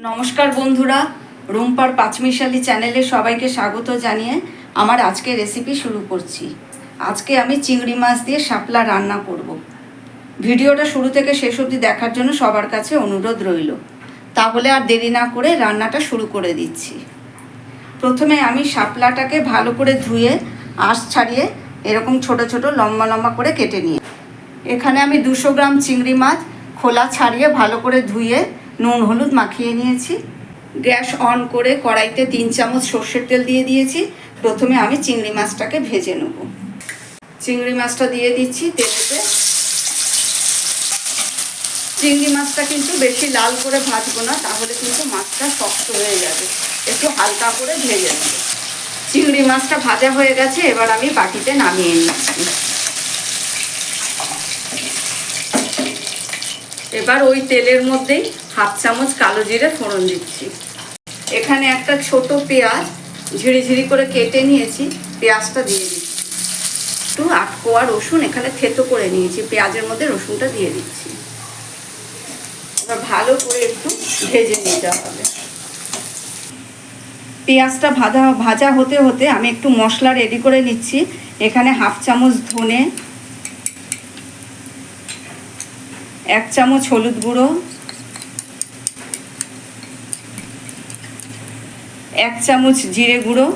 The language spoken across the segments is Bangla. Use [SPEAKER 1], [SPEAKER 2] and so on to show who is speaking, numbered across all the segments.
[SPEAKER 1] নমস্কার বন্ধুরা, রুমপার পাঁচমিশালি চ্যানেলে সবাইকে স্বাগত জানিয়ে আমার আজকে রেসিপি শুরু করছি। আজকে আমি চিংড়ি মাছ দিয়ে শাপলা রান্না করব। ভিডিওটা শুরু থেকে শেষ অবধি দেখার জন্য সবার কাছে অনুরোধ রইল। তাহলে আর দেরি না করে রান্নাটা শুরু করে দিচ্ছি। প্রথমে আমি শাপলাটাকে ভালো করে ধুয়ে, আঁশ ছাড়িয়ে এরকম ছোট ছোট, লম্বা লম্বা করে কেটে নিয়ে। এখানে আমি দুশো গ্রাম চিংড়ি মাছ খোলা ছাড়িয়ে ভালো করে ধুয়ে নুন, হলুদ মাখিয়ে নিয়েছি। গ্যাস অন করে কড়াইতে তিন চামচ সর্ষের তেল দিয়ে দিয়েছি। প্রথমে আমি চিংড়ি মাছটাকে ভেজে নেব। চিংড়ি মাছটা দিয়ে দিচ্ছি তেলেতে। চিংড়ি মাছটা কিন্তু বেশি লাল করে ভাজবো না, তাহলে কিন্তু মাছটা শক্ত হয়ে যাবে। একটু হালকা করে ভেজে নেব। চিংড়ি মাছটা ভাজা হয়ে গেছে, এবার আমি বাটিতে নামিয়ে নিচ্ছি। এবার ওই তেলের মধ্যেই হাফ চামচ কালো জিরে ফোড়ন দিচ্ছি। এখানে একটা ছোট পেঁয়াজ ঝিরি ঝিরি করে কেটে নিয়েছি, পেঁয়াজটা দিয়ে দিচ্ছি। একটু আটকোয়া রসুন এখানে থেতো করে নিয়েছি, পেঁয়াজের মধ্যে রসুনটা দিয়ে দিচ্ছি। এবার ভালো করে একটু ভেজে নিতে হবে। পেঁয়াজটা ভাজা ভাজা হতে হতে আমি একটু মশলা রেডি করে নিচ্ছি। এখানে হাফ চামচ ধনে এক চামচ হলুদ গুঁড়ো, এক চামচ জিরে গুঁড়ো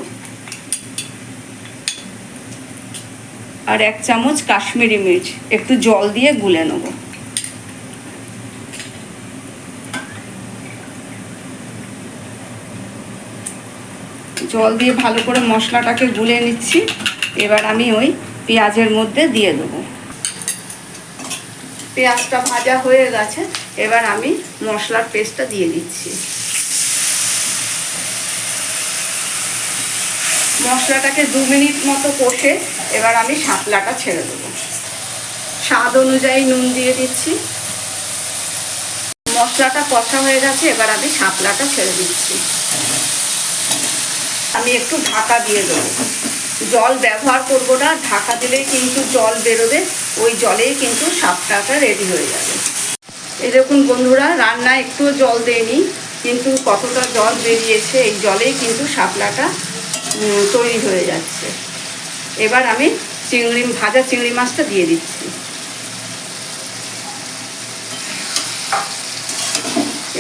[SPEAKER 1] আর এক চামচ কাশ্মীরি মির্চ। একটু জল দিয়ে গুলে নেব। জল দিয়ে ভালো করে মশলাটাকে গুলে নিচ্ছি। এবার আমি ওই পেঁয়াজের মধ্যে দিয়ে দেবো। পেঁয়াজটা ভাজা হয়ে গেছে, এবার আমি মশলার পেস্টটা দিয়ে দিচ্ছি। মশলাটাকে দু মিনিট মতো কষে এবার আমি শাপলাটা ছেড়ে দেবো। স্বাদ অনুযায়ী নুন দিয়ে দিচ্ছি। মশলাটা কষা হয়ে গেছে, এবার আমি শাপলাটা ছেড়ে দিচ্ছি। আমি একটু ঢাকা দিয়ে দেবো। জল ব্যবহার করব না, ঢাকা দিলেই কিন্তু জল বেরোবে, ওই জলেই কিন্তু সাপটাটা রেডি হয়ে যাবে। এরকম বন্ধুরা রান্না একটু জল দেয়নি কিন্তু কতটা জল বেরিয়েছে, এই জলেই কিন্তু শাপলাটা তৈরি হয়ে যাচ্ছে। এবার আমি চিংড়ি, ভাজা চিংড়ি মাছটা দিয়ে দিচ্ছি।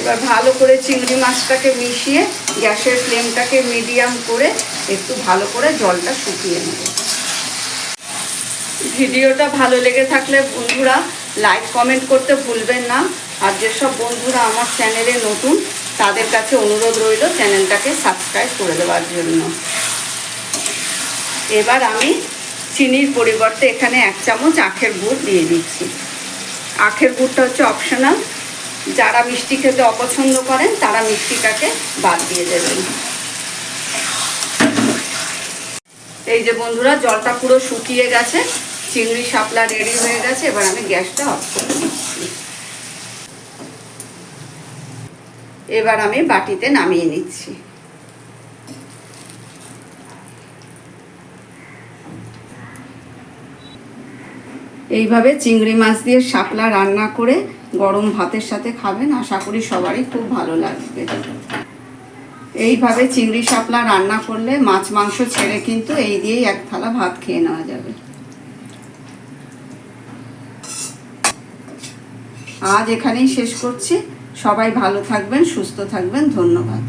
[SPEAKER 1] এবার ভালো করে চিংড়ি মাছটাকে মিশিয়ে গ্যাসের ফ্লেমটাকে মিডিয়াম করে একটু ভালো করে জলটা শুকিয়ে নেব। ভিডিওটা ভালো লেগে থাকলে বন্ধুরা লাইক, কমেন্ট করতে ভুলবেন না। আর যেসব বন্ধুরা আমার চ্যানেলে নতুন, তাদের কাছে অনুরোধ রইল চ্যানেলটাকে সাবস্ক্রাইব করে দেওয়ার জন্য। এবার আমি চিনির পরিবর্তে এখানে এক চামচ আখের গুড় দিয়ে দিচ্ছি। আখের গুড়টা হচ্ছে অপশনাল যারা মিষ্টি খেতে অপছন্দ করেন, তারা মিষ্টিটাকে বাদ দিয়ে দেবেন। এই যে বন্ধুরা, জলটা পুরো শুকিয়ে গেছে, চিংড়ি শাপলা রেডি হয়ে গেছে, এবার আমি গ্যাসটা অফ করে দিচ্ছি। এবার আমি বাটিতে নামিয়ে নিচ্ছি। এইভাবে চিংড়ি মাছ দিয়ে শাপলা রান্না করে গরম ভাতের সাথে খাবেন, আশা করি সবারই খুব ভালো লাগবে। এইভাবে চিংড়ি শাপলা রান্না করলে মাছ, মাংস ছেড়ে কিন্তু এই দিয়েই এক থালা ভাত খেয়ে নেওয়া যাবে। আজ এখানেই শেষ করছি। সবাই ভালো থাকবেন, সুস্থ থাকবেন, ধন্যবাদ।